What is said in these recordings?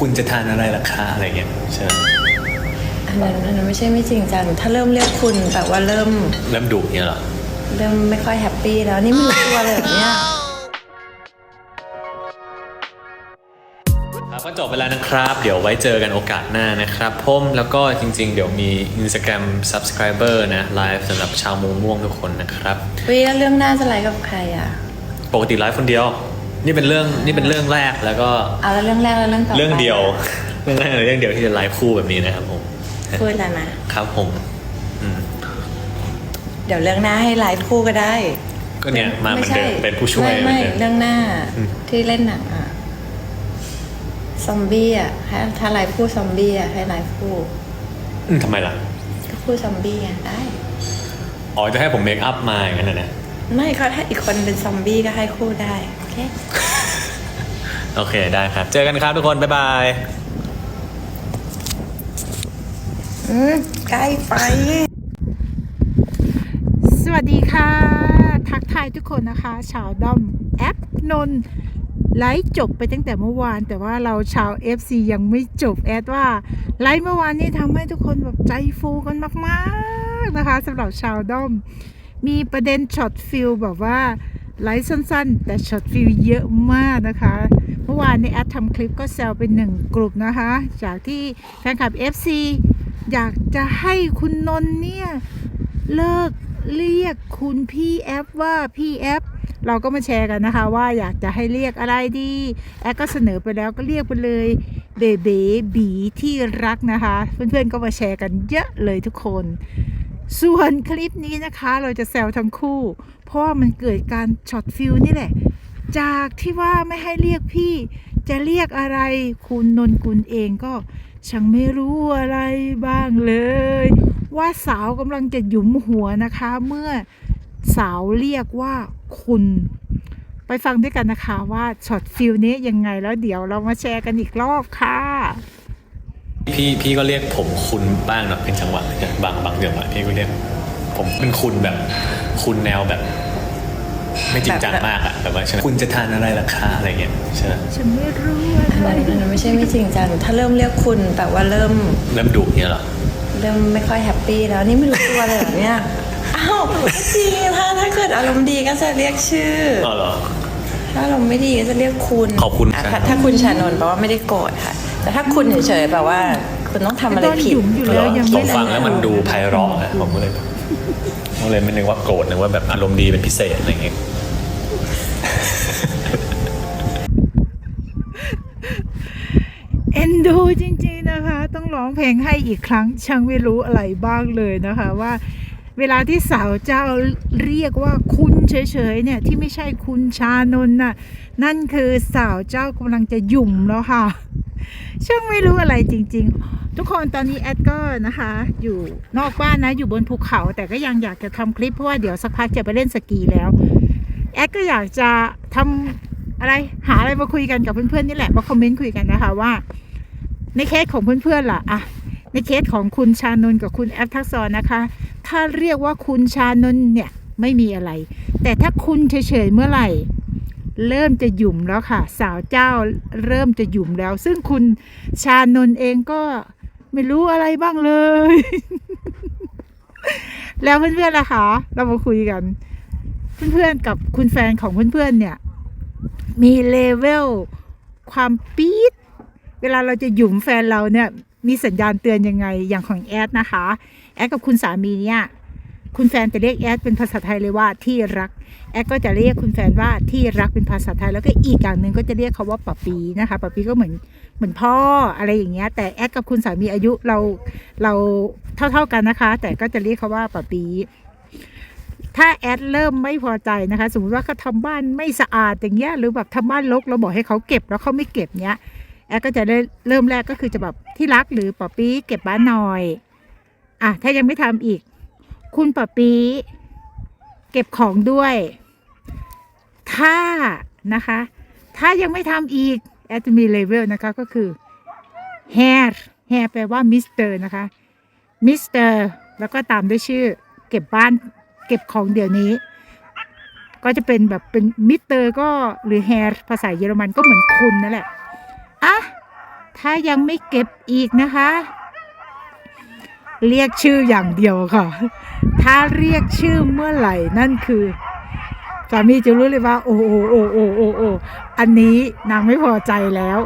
คุณจะทานอะไรล่ะคะอะไรเงี้ยใช่ไหมอันนั้นอันนั้นไม่ใช่ไม่จริงจังถ้าเริ่มเรียกคุณแบบว่าเริ่มเริ่มดุเงี้ยเหรอ เริ่มไม่ค่อยแฮปปี้แล้วนี่ไม่รู้ตัวเลยแบบเนี้ยครับก็จบไปแล้วนะครับ เดี๋ยวไว้เจอกันโอกาสหน้านะครับผมแล้วก็จริง ๆ เดี๋ยวมี Instagram Subscriber นะไลฟ์สำหรับชาวมูม่วงทุกคนนะครับวิแล้วเรื่องหน้าจะไลฟ์กับใครอะ ปกติไลฟ์คนเดียว นี่เป็นเรื่องนี่เป็นเรื่องแรกแล้วก็เอาแล้วเรื่องแรกแล้วเรื่องต่อไปเรื่องเดียวเรื่องแรกเลยเรื่องเดียวที่จะไลฟ์คู่แบบนี้นะครับผมพูดแล้วนะครับผมอืมเดี๋ยวเรื่องหน้าให้ไลฟ์คู่ก็ได้ ก็เนี่ยมาเหมือนเดิมไใเป็นผู้ช่วยไม่เหมือไม่นเดิม เรื่องหน้าอืม ที่เล่นหนังอะซอมบี้อะให้ถ้าไลฟ์คู่ซอมบี้อะให้ไลฟ์คู่อืมทำไมล่ะ ก็คู่ซอมบี้อะได้ อ๋อจะให้ผมเมคอัพมาอย่างนั้นนะนะ ไม่ก็ถ้าอีกคนเป็นซอมบี้ก็ให้คู่ได้ โอเค โอเคได้ครับ เจอกันครับทุกคน บ๊ายบาย อืมใกล้ไป สวัสดีค่ะ ทักทายทุกคนนะคะ ชาวด้อมแอปนนท์ไลฟ์จบไปตั้งแต่เมื่อวาน แต่ว่าเราชาว FC ยังไม่จบแอดว่าไลฟ์เมื่อวานนี้ทำให้ทุกคนแบบใจฟูกันมาก ๆ นะคะสำหรับชาวด้อม มีประเด็นช็อตฟิลแบบว่าไลฟ์สั้นๆ แต่ช็อตฟิลเยอะมากนะคะ เมื่อวานในแอดทำคลิปก็แซวเป็นหนึ่งกลุ่มนะคะ จากที่แฟนคลับ FC อยากจะให้คุณนนเนี่ย เลิกเรียกคุณพี่แอฟว่าพี่แอฟเราก็มาแชร์กันนะคะ ว่าอยากจะให้เรียกอะไรดีแอฟก็เสนอไปแล้วก็เรียกไปเลยเบเบบีที่รักนะคะ เพื่อนๆก็มาแชร์กันเยอะเลยทุกคน ส่วนคลิปนี้นะคะเราจะแซวทั้งคู่ เพราะว่ามันเกิดการช็อตฟิลนี่แหละ จากที่ว่าไม่ให้เรียกพี่ จะเรียกอะไรคุณนนกุลเองก็ช่างไม่รู้อะไรบ้างเลย ว่าสาวกำลังจะหยุมหัวนะคะ เมื่อสาวเรียกว่าคุณ ไปฟังด้วยกันนะคะว่าช็อตฟิลนี้ยังไงแล้วเดี๋ยวเรามาแชร์กันอีกรอบค่ะ พี่พี่ก็เรียกผมคุณบ้างเนาะเป็นจังหวะเนี่ยบางบางจังหวะพี่ก็เรียก ผมเป็นคุณแบบ คุณแนวแบบ ไม่จริงจังมากอะแบบว่าใช่ไหมคุณจะทานอะไรล่ะคะอะไรเงี้ยใช่ไหมฉันไม่รู้อันอะไรนั้นอันนั้นไม่ใช่ไม่จริงจังถ้าเริ่มเรียกคุณแบบว่าเริ่มเริ่มดุเงี้ยเหรอเริ่มไม่ค่อยแฮปปี้แล้วนี่ไม่รู้ตัวเลยแบบเนี้ยอ้าวจริงถ้าถ้าเกิดอารมณ์ดีก็จะเรียกชื่ออ๋อเหรอถ้าอารมณ์ไม่ดีก็จะเรียกคุณขอบคุณะครับถ้าถ้าคุณชานนท์แปลว่าไม่ได้โกรธค่ะ แต่ถ้าคุณเฉยๆแปลว่า คุณต้องทำอะไรตอนผิดหยุมอยู่แล้วยังผไม่มฟังแล้วมันดูไพเราะอะผมก็เลยแบบก็เลยไม่นึกว่าโกรธนึกว่าแบบอารมณ์ดีเป็นพิเศษอะไรเงี้ยเอ็นดูจริงๆนะคะ ต้องร้องเพลงให้อีกครั้งช่างไม่รู้อะไรบ้างเลยนะคะว่า เวลาที่สาวเจ้าเรียกว่าคุณเฉยๆเนี่ยที่ไม่ใช่คุณชานนท์น่ะนั่นคือสาวเจ้ากำลังจะหยุ่มแล้วค่ะ ช่างไม่รู้อะไรจริง ๆ ทุกคนตอนนี้แอดก็นะคะ อยู่นอกบ้านนะอยู่บนภูเขา แต่ก็ยังอยากจะทำคลิปเพราะว่าเดี๋ยวสักพักจะไปเล่นสกีแล้ว แอดก็อยากจะทำอะไรหาอะไรมาคุยกันกับเพื่อนๆนี่แหละมาคอมเมนต์คุยกันนะคะว่า ในเคสของเพื่อนๆล่ะอะในเคสของคุณชานนท์กับคุณแอฟทักษรนะคะ ถ้าเรียกว่าคุณชานนท์เนี่ยไม่มีอะไร แต่ถ้าคุณเฉยๆเมื่อไหร่ เริ่มจะหยุ่มแล้วค่ะ สาวเจ้าเริ่มจะหยุ่มแล้ว ซึ่งคุณชานนเองก็ไม่รู้อะไรบ้างเลย แล้วเพื่อนๆล่ะคะเรามาคุยกัน เพื่อนๆกับคุณแฟนของเพื่อนๆเนี่ย มีเลเวลความปี๊ดเวลาเราจะหยุมแฟนเราเนี่ยมีสัญญาณเตือนยังไงอย่างของแอดนะคะ แอดกับคุณสามีเนี่ย คุณแฟนจะเรียกแอดเป็นภาษาไทยเลยว่าที่รัก แอดก็จะเรียกคุณแฟนว่าที่รักเป็นภาษาไทย แล้วก็อีกอย่างหนึ่งก็จะเรียกเขาว่าปะปีนะคะปะปีก็เหมือนเหมือนพ่ออะไรอย่างเงี้ย แต่แอดกับคุณสามีอายุเราเราเท่าๆกันนะคะ แต่ก็จะเรียกเขาว่าปะปีถ้าแอดเริ่มไม่พอใจนะคะ สมมติว่าเขาทำบ้านไม่สะอาดอย่างเงี้ยหรือแบบทำบ้านรกเราบอกให้เขาเก็บแล้วเขาไม่เก็บเนี้ยแอดก็จะเริ่มแรกก็คือจะแบบที่รักหรือปอปี้เก็บบ้านหน่อยอะถ้ายังไม่ทำอีก คุณปอปี้เก็บของด้วย ถ้านะคะ ถ้ายังไม่ทำอีกแอดจะมีเลเวลนะคะก็คือ hair hair แปลว่ามิสเตอร์นะคะมิสเตอร์แล้วก็ตามด้วยชื่อ เก็บบ้านเก็บของเดี๋ยวนี้ ก็จะเป็นแบบเป็นมิสเตอร์ก็หรือ hair ภาษาเยอรมันก็เหมือนคุณนั่นแหละอะถ้ายังไม่เก็บอีกนะคะ เรียกชื่ออย่างเดียวค่ะ ถ้าเรียกชื่อเมื่อไหร่นั่นคือสามีจะรู้เลยว่า โอ้โอ้โอ้โอ้โอ้โอ้อันนี้นางไม่พอใจแล้ว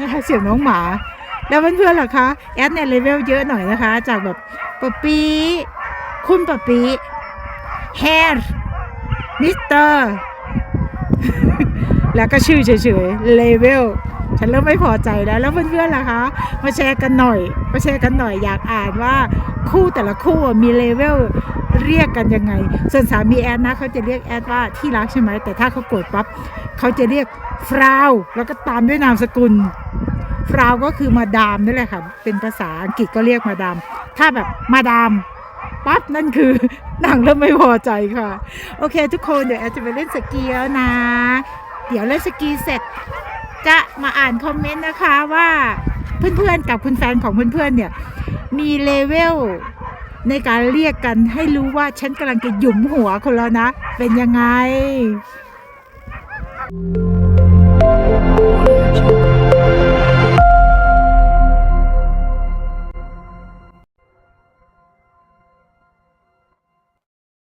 นะคะเสียงน้องหมา แล้วเพื่อนๆล่ะคะแอดเนี่ยเลเวลเยอะหน่อยนะคะ จากแบบปะปีคุณปะปีแฮร์มิสเตอร์แล้วก็ชื่อเฉยๆเลเวลฉันเริ่มไม่พอใจแล้วแล้วเพื่อนๆล่ะคะ มาแชร์กันหน่อย มาแชร์กันหน่อยอยากอ่านว่า คู่แต่ละคู่มีเลเวลเรียกกันยังไง ส่วนสามีแอดนะเขาจะเรียกแอดว่าที่รักใช่ไหมแต่ถ้าเขาโกรธปั๊บเขาจะเรียกฟราวแล้วก็ตามด้วยนามสกุลฟราวก็คือมาดามนี่แหละค่ะ เป็นภาษาอังกฤษก็เรียกมาดาม ถ้าแบบมาดามปั๊บนั่นคือนางเริ่มไม่พอใจค่ะ โอเค ทุกคนเดี๋ยวแอดจะไปเล่นสกีแล้วนะ เดี๋ยวเล่นสกีเสร็จ จะมาอ่านคอมเมนต์นะคะว่าเพื่อนๆกับคุณแฟนของเพื่อนๆเนี่ย มีเลเวลในการเรียกกันให้รู้ว่าฉันกำลังจะหยุมหัวคนแล้วนะ เป็นยังไง